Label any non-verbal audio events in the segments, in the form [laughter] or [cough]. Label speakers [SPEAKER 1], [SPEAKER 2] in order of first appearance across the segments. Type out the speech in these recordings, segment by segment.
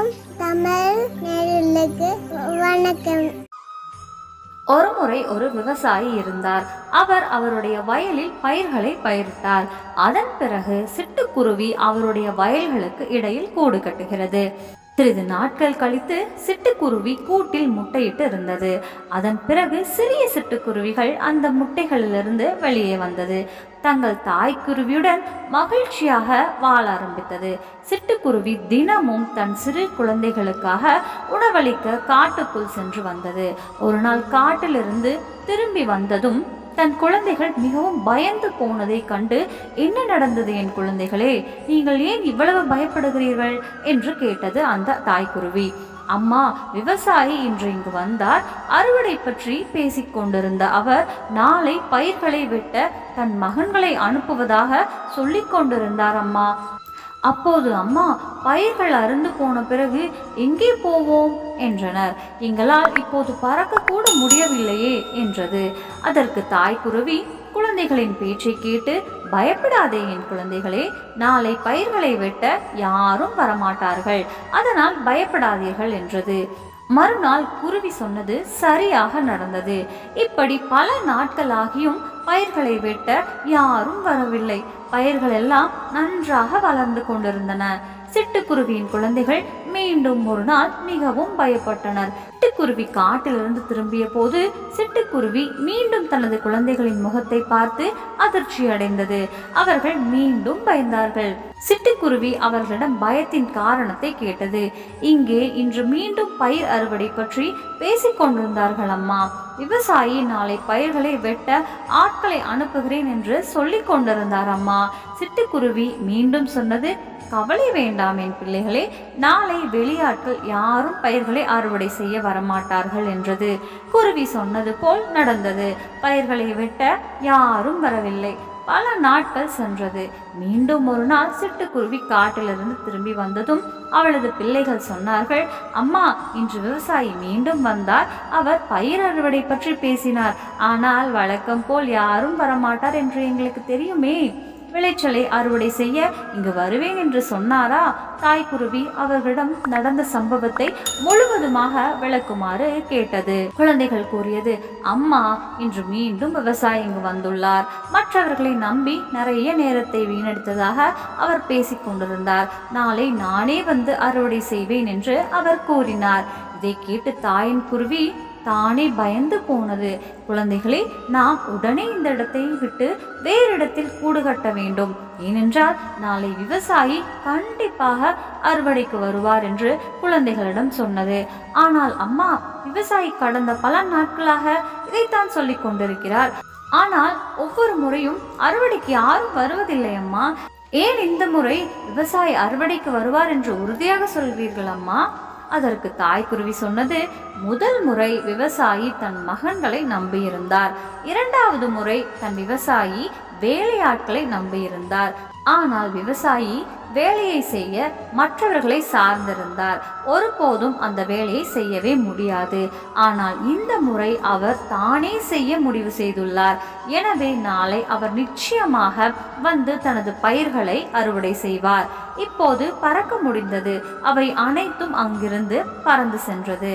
[SPEAKER 1] வணக்கம். தமிழ் நேர்களுக்கு வணக்கம்.
[SPEAKER 2] ஒருமுறை ஒரு விவசாயி இருந்தார். அவர் அவருடைய வயலில் பயிர்களை பயிரிட்டார் அதன் பிறகு சிட்டுக்குருவி அவருடைய வயல்களுக்கு இடையில் கூடு கட்டுகிறது. சிறிது நாட்கள் கழித்து சிட்டுக்குருவி கூட்டில் முட்டையிட்டு இருந்தது. அதன் பிறகு சிறிய சிட்டுக்குருவிகள் அந்த முட்டைகளிலிருந்து வெளியே வந்தது. தங்கள் தாய்க்குருவியுடன் மகிழ்ச்சியாக வாழ ஆரம்பித்தது. சிட்டுக்குருவி தினமும் தன் சிறு குழந்தைகளுக்காக உணவளிக்க காட்டுக்குள் சென்று வந்தது. ஒரு நாள் காட்டிலிருந்து திரும்பி வந்ததும் தன் குழந்தைகள் மிகவும் பயந்து போனதை கண்டு என்ன நடந்தது என் குழந்தைகளே? நீங்கள் ஏன் இவ்வளவு பயப்படுகிறீர்கள்? என்று கேட்டது அந்த தாய்க்குருவி. அம்மா விவசாயி இன்று இங்கு வந்தார். அறுவடை பற்றி பேசிக்கொண்டிருந்த அவர் நாளை பயிர்களை வெட்ட தன் மகன்களை அனுப்புவதாக சொல்லிக் கொண்டிருந்தார் அம்மா. அப்போது அம்மா பயிர்கள் அருந்து போன பிறகு எங்கே போவோம்? என்றனர். எங்களால் இப்போது பறக்க கூட முடியவில்லையே என்றது. அதற்கு தாய் குருவி குழந்தைகளின் பேச்சை கேட்டு பயப்படாதே என் குழந்தைகளே நாளை பயிர்களை வெட்ட யாரும் வரமாட்டார்கள். அதனால் பயப்படாதீர்கள் என்றது. மறுநாள் குருவி சொன்னது சரியாக நடந்தது. இப்படி பல நாட்களாகியும் பயிர்களை வெட்ட யாரும் வரவில்லை. பயிர்கள் எல்லாம் நன்றாக வளர்ந்து கொண்டிருந்தன. சிட்டுக்குருவியின் குழந்தைகள் மீண்டும் ஒரு நாள் மிகவும் பயப்பட்டனர். சிட்டுக்குருவி காட்டிலிருந்து திரும்பிய போது சிட்டுக்குருவி மீண்டும் தனது குழந்தைகளின் முகத்தை பார்த்து அதிர்ச்சி அடைந்தது அவர்கள் மீண்டும் பயந்தார்கள். சிட்டுக்குருவி அவர்களிடம் பயத்தின் காரணத்தை கேட்டது. இங்கே இன்று மீண்டும் பயிர் அறுவடை பற்றி பேசிக் கொண்டிருந்தார்கள் அம்மா. விவசாயி நாளை பயிர்களை வெட்ட ஆட்களை அனுப்புகிறேன் என்று சொல்லிக் கொண்டிருந்தார் அம்மா. சிட்டுக்குருவி மீண்டும் சொன்னது கவலை வேண்டாம் என் பிள்ளைகளே. நாளை வெளியாட்கள் யாரும் பயிர்களை அறுவடை செய்ய வரமாட்டார்கள் என்றது. குருவி சொன்னது போல் நடந்தது. பயிர்களை வெட்ட யாரும் வரவில்லை. பல நாட்கள் சென்றது. மீண்டும் ஒரு நாள் சிட்டுக்குருவி காட்டிலிருந்து திரும்பி வந்ததும் அவளது பிள்ளைகள் சொன்னார்கள் அம்மா இன்று விவசாயி மீண்டும் வந்தார். அவர் பயிர் அறுவடை பற்றி பேசினார். ஆனால் வழக்கம் போல் யாரும் வரமாட்டார் என்று எங்களுக்கு தெரியுமே. விளைச்சலை அறுவடை செய்ய இங்கு வருவேன் என்று சொன்னாரா? தாய்க்குருவி அவர்களிடம் நடந்த சம்பவத்தை முழுவதுமாக விளக்குமாறு கேட்டது. குழந்தைகள் கூறியது அம்மா இன்று மீண்டும் விவசாயி இங்கு வந்துள்ளார். மற்றவர்களை நம்பி நிறைய நேரத்தை வீணடித்ததாக அவர் பேசிக் கொண்டிருந்தார். நாளை நானே வந்து அறுவடை செய்வேன் என்று அவர் கூறினார். இதை கேட்டு தாயின் குருவி தானே பயந்து போனது. குழந்தைகளே நாம் உடனே இந்த இடத்தை விட்டு வேறு இடத்தில் கூடு கட்ட வேண்டும். ஏனென்றால் நாளை விவசாயி கண்டிப்பாக அறுவடைக்கு வருவார் என்று குழந்தைகளிடம் சொன்னது. ஆனால் அம்மா விவசாயி கடந்த பல நாட்களாக இதைத்தான் சொல்லிக் கொண்டிருக்கிறார். ஆனால் ஒவ்வொரு முறையும் அறுவடைக்கு யாரும் வருவதில்லை அம்மா. ஏன் இந்த முறை விவசாயி அறுவடைக்கு வருவார் என்று உறுதியாக சொல்வீர்கள் அம்மா? அதற்கு தாய்க்குருவி சொன்னது முதல் முறை விவசாயி தன் மகன்களை நம்பியிருந்தார். இரண்டாவது முறை தன் விவசாயி வேலையாட்களை நம்பியிருந்தார். ஆனால் விவசாயி வேலையை செய்ய மற்றவர்களை சார்ந்திருந்தார். ஒருபோதும் அந்த வேலையை செய்யவே முடியாது. ஆனால் இந்த முறை அவர் தானே செய்ய முடிவு செய்துள்ளார். எனவே நாளை அவர் நிச்சயமாக வந்து தனது பயிர்களை அறுவடை செய்வார். இப்போது பறக்க முடிந்தது. அவை அனைத்தும் அங்கிருந்து பறந்து சென்றது.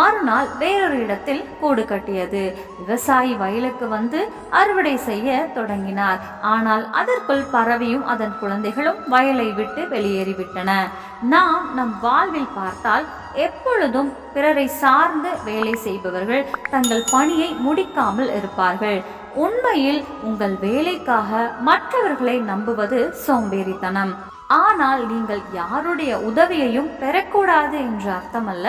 [SPEAKER 2] மறுநாள் வேறொரு இடத்தில் கூடு கட்டியது. விவசாயி வயலுக்கு வந்து அறுவடை செய்ய தொடங்கினார். ஆனால் அதற்குள் பறவையும் அதன் குழந்தைகளும் வயலை விட்டு வெளியேறிவிட்டன. நாம் நம் வாழ்வில் பார்த்தால் எப்பொழுதும் பிறரை சார்ந்து வேலை செய்பவர்கள் தங்கள் பணியை முடிக்காமல் இருப்பார்கள். உண்மையில் உங்கள் வேலைக்காக மற்றவர்களை நம்புவது சோம்பேறித்தனம். ஆனால் நீங்கள் யாருடைய உதவியையும் பெறக்கூடாது என்று அர்த்தமல்ல.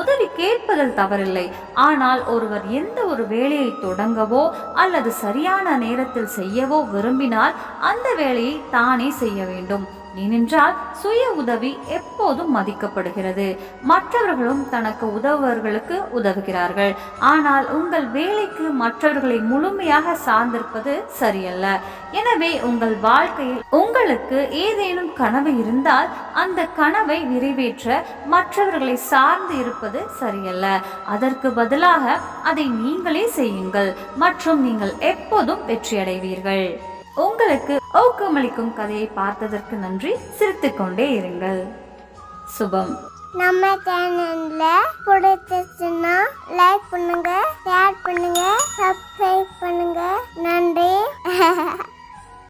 [SPEAKER 2] உதவி கேட்பதில் தவறில்லை. ஆனால் ஒருவர் எந்த ஒரு வேலையை தொடங்கவோ அல்லது சரியான நேரத்தில் செய்யவோ விரும்பினால் அந்த வேலையை தானே செய்ய வேண்டும். ஏனென்றால் சுய உதவி எப்போதும் மதிக்கப்படுகிறது. மற்றவர்களும் தனக்கு உதவுவர்களுக்கு உதவுகிறார்கள். ஆனால் உங்கள் வேலைக்கு மற்றவர்களை முழுமையாக சார்ந்திருப்பது சரியல்ல. எனவே உங்கள் வாழ்க்கையில் உங்களுக்கு ஏதேனும் கனவு இருந்தால் அந்த கனவை நிறைவேற்ற மற்றவர்களை சார்ந்து இருப்பது சரியல்ல. அதற்கு பதிலாக அதை நீங்களே செய்யுங்கள். மற்றும் நீங்கள் எப்போதும் வெற்றியடைவீர்கள். உங்களுக்கு ஊக்கமளிக்கும் கதையை பார்த்ததற்கு நன்றி. சிரித்து கொண்டே இருங்கள். சுபம்.
[SPEAKER 1] நம்ம சேனல்ல பிடிச்சிருச்சுன்னா லைக் பண்ணுங்க ஷேர் பண்ணுங்க சப்ஸ்கிரைப் பண்ணுங்க. நன்றி. [laughs]